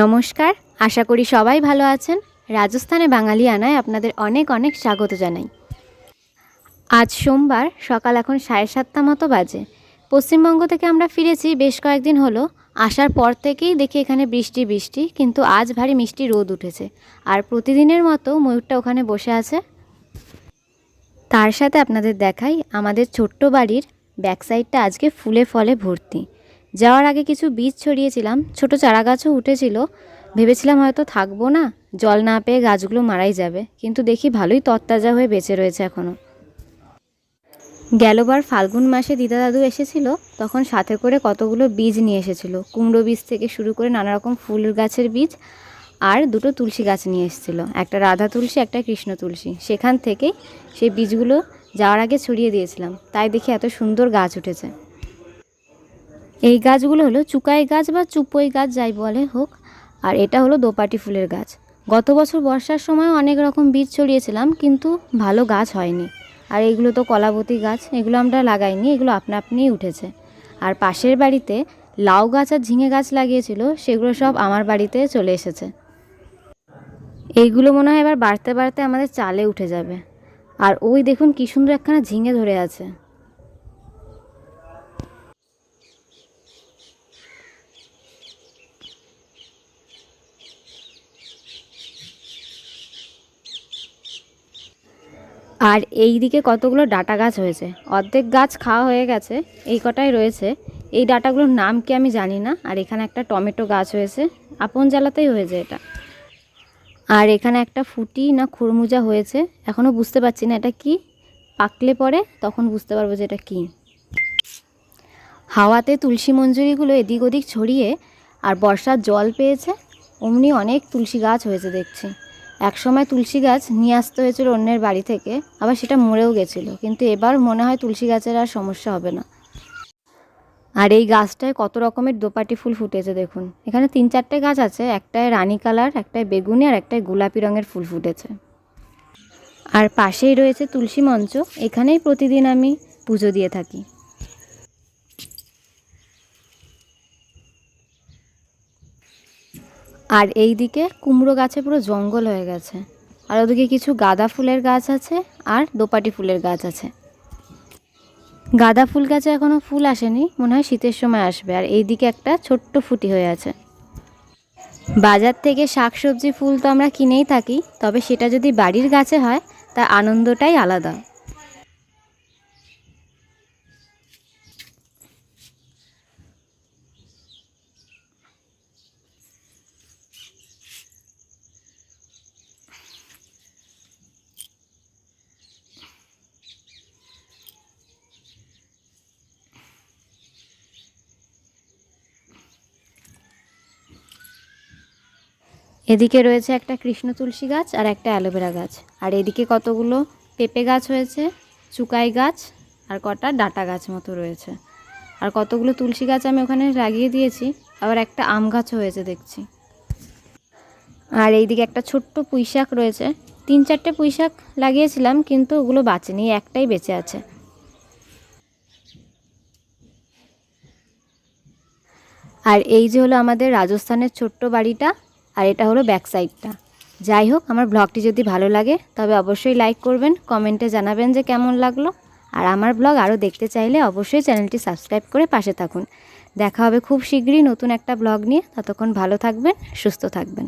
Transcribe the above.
নমস্কার, আশা করি সবাই ভালো আছেন। রাজস্থানে বাঙালি আনায় আপনাদের অনেক অনেক স্বাগত জানাই। আজ সোমবার, সকাল এখন সাড়ে সাতটা মতো বাজে। পশ্চিমবঙ্গ থেকে আমরা ফিরেছি বেশ কয়েকদিন হলো। আসার পর থেকেই দেখি এখানে বৃষ্টি বৃষ্টি, কিন্তু আজ ভারী মিষ্টি রোদ উঠেছে। আর প্রতিদিনের মতো ময়ূরটা ওখানে বসে আছে। তার সাথে আপনাদের দেখাই আমাদের ছোট্ট বাড়ির ব্যাক সাইডটা আজকে ফুলে ফলে ভর্তি। যাওয়ার আগে কিছু বীজ ছড়িয়েছিলাম, ছোট চারা গাছও উঠেছিল। ভেবেছিলাম হয়তো থাকব না, জল না পেয়ে গাছগুলো মারাই যাবে, কিন্তু দেখি ভালোই তরতাজা হয়ে বেঁচে রয়েছে এখনও গেলবার ফাল্গুন মাসে দিদা দাদু এসেছিল, তখন সাথে করে কতগুলো বীজ নিয়ে এসেছিল। কুমড়ো বীজ থেকে শুরু করে নানা রকম ফুল গাছের বীজ আর দুটো তুলসী গাছ নিয়ে এসেছিল, একটা রাধা তুলসী, একটা কৃষ্ণ তুলসী। সেখান থেকেই সেই বীজগুলো যাওয়ার আগে ছড়িয়ে দিয়েছিলাম। তাই দেখি এত সুন্দর গাছ উঠেছে। এই গাছগুলো হলো চুকাই গাছ বা চুপই গাছ, যাই বলে হোক। আর এটা হলো দোপাটি ফুলের গাছ। গত বছর বর্ষার সময় অনেক রকম বীজ ছড়িয়েছিলাম, কিন্তু ভালো গাছ হয়নি। আর এগুলো তো কলাবতী গাছ, এগুলো আমরা লাগাইনি, এগুলো আপনা আপনিই উঠেছে। আর পাশের বাড়িতে লাউ গাছ আর ঝিঙে গাছ লাগিয়েছিল, সেগুলো সব আমার বাড়িতে চলে এসেছে। এইগুলো মনে হয় এবার বাড়তে বাড়তে আমাদের চালে উঠে যাবে। আর ওই দেখুন কি সুন্দর একখানা ঝিঙে ধরে আছে। আর এই দিকে কতগুলো ডাটা গাছ হয়েছে? অর্ধেক গাছ খাওয়া হয়ে গেছে, এই কটাই রয়েছে। এই ডাটাগুলোর নাম কি আমি জানি না, আর এখানে একটা টমেটো গাছ হয়েছে, আপন জ্বালাতেই হয়েছে এটা। আর এখানে একটা ফুটি না খরমুজা হয়েছে এখনও বুঝতে পারছি না এটা কি। পাকলে পরে, তখন বুঝতে পারব যে এটা কী। হাওয়াতে তুলসী মঞ্জুরিগুলো এদিক ওদিক ছড়িয়ে আর বর্ষার জল পেয়েছে, অমনি অনেক তুলসী গাছ হয়েছে দেখছি। এক সময় তুলসী গাছ নিয়ে আসতে হয়েছিল অন্যের বাড়ি থেকে, আবার সেটা মরেও গেছিল। কিন্তু এবার মনে হয় তুলসী গাছের আর সমস্যা হবে না। আর এই গাছটায় কত রকমের দোপাটি ফুল ফুটেছে দেখুন। এখানে তিন চারটে গাছ আছে, একটায় রানী কালার, একটায় বেগুনি আর একটায় গোলাপি রঙের ফুল ফুটেছে। আর পাশেই রয়েছে তুলসী মঞ্চ, এখানেই প্রতিদিন আমি পুজো দিয়ে থাকি। আর এই দিকে কুমড়ো গাছে পুরো জঙ্গল হয়ে গেছে। আর ওদিকে কিছু গাঁদা ফুলের গাছ আছে আর দোপাটি ফুলের গাছ আছে। গাঁদা ফুল গাছে এখনও ফুল আসেনি, মনে হয় শীতের সময় আসবে। আর এই দিকে একটা ছোট্ট ফুটি হয়ে আছে। বাজার থেকে শাকসবজি ফুল তো আমরা কিনেই থাকি, তবে সেটা যদি বাড়ির গাছে হয় তার আনন্দটাই আলাদা। এদিকে রয়েছে একটা কৃষ্ণ তুলসী গাছ আর একটা অ্যালোভেরা গাছ। আর এদিকে কতগুলো পেঁপে গাছ হয়েছে, চুকাই গাছ আর কটা ডাটা গাছ মতো রয়েছে। আর কতগুলো তুলসী গাছ আমি ওখানে লাগিয়ে দিয়েছি, আবার একটা আম গাছও হয়েছে দেখছি। আর এইদিকে একটা ছোট্ট পুঁইশাক রয়েছে। তিন চারটে পুঁইশাক লাগিয়েছিলাম, কিন্তু ওগুলো বাঁচেনি, একটাই বেঁচে আছে। আর এই যে হলো আমাদের রাজস্থানের ছোট্ট বাড়িটা আর এটা হলো ব্যাক সাইডটা যাই হোক, আমার ব্লগটি যদি ভালো লাগে, তবে অবশ্যই লাইক করবেন, কমেন্টে জানাবেন যে কেমন লাগল। আর আমার ব্লগ আরও দেখতে চাইলে অবশ্যই চ্যানেলটি সাবস্ক্রাইব করে পাশে থাকুন। দেখা হবে খুব শীঘ্রই নতুন একটা ব্লগ নিয়ে। ততক্ষণ ভালো থাকবেন, সুস্থ থাকবেন।